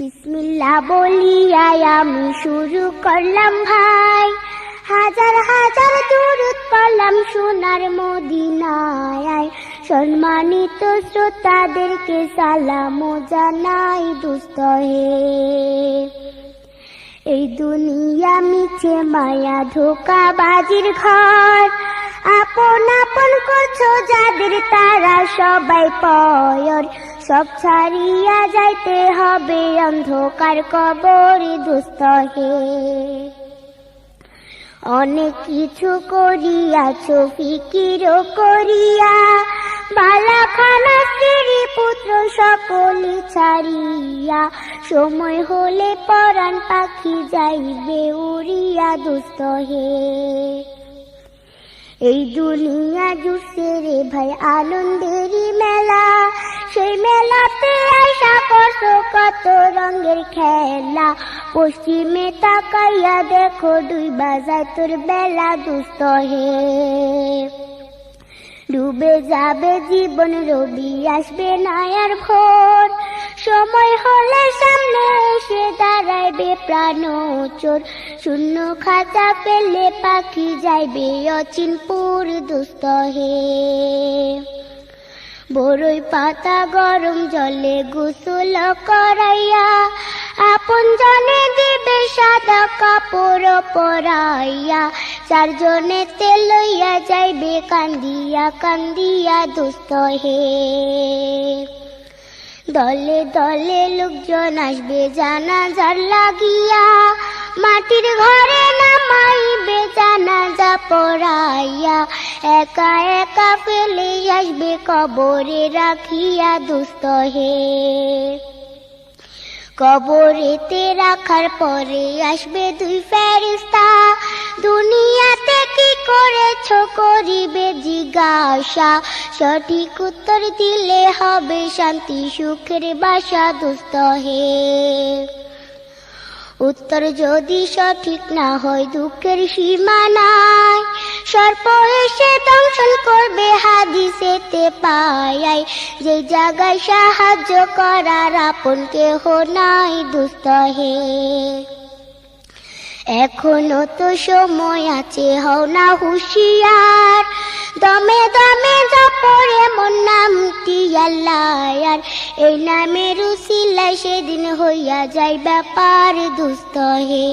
বিসমিল্লা বলিয়াই আমি শুরু করলাম ভাই। হাজার হাজার দূরত পড়লাম সোনার মদিনায়। সম্মানিত শ্রোতাদেরকে সালাম জানাই দুস্থ হে। এই দুনিয়া মিছে মায়া ধোকা বাজির ঘর। আপন আপন করছ যাদের তারা সবাই পয়র। সব ছাড়িয়া যাইতে হবে অন্ধকার কবরে দুস্থ হে। অনেক কিছু করিয়াছ ফিকির করিয়া। বালাখানা স্ত্রী পুত্র সকলে ছাড়িয়া। সময় হলে পরাণ পাখি যাইবে, উড়িয়া দুস্থ হে। এই দুনিয়া জুসে রে ভাই আনন্দেরই মেলা। সেই মেলাতে আশা করছ কত রঙের খেলা। পশ্চিমে তাকাইয়া দেখো দুই বাজায় তোর বেলা দুস্ত হে। ডুবে যাবে জীবন, রবি আসবে না আর ভোর। সময় হলে সামনে দাঁড়াইবে প্রাণ চোর। শূন্য খাতা পেলে পাখি যাইবে অচিনপুর দুস্থ হে। বড়ই পাতা গরম জলে গোসল করাইয়া, আপন জনে দিবে সাদা কাপড় পরাইয়া। চারজনে তেল যাইবে, কান্দিয়া কান্দিয়া দুস্থ হে। দলে দলে লোকজন আসবে জানা জানাজার লাগিয়া। মাটির ঘরে নামাইবে, জানাজা পড়াইয়া। একা একা ফেলে আসবে, কবরে রাখিয়া দুস্ত হে। কবরেতে রাখার পরে আসবে দুই ফেরিস্তা দুনিয়াতে কি করেছ করিবে জিজ্ঞাসা। সঠিক উত্তর দিলে হবে শান্তি, সুখের বাসা দুস্থ হে। উত্তর যদি সঠিক না হয়, দুঃখের সীমা নাই। সর্প এসে দংশন করবে, হাদিসেতে পায় যে জায়গায় সাহায্য করার আপন কেহ নাই, দুস্থ হে। এখনও তো সময় আছে, হও না হুঁশিয়ার। দমে দমে পড়ে মন নামটি আল্লাহ এই নামের উসিলায় সেদিন হইয়া যাই ব্যাপার দুস্থ হে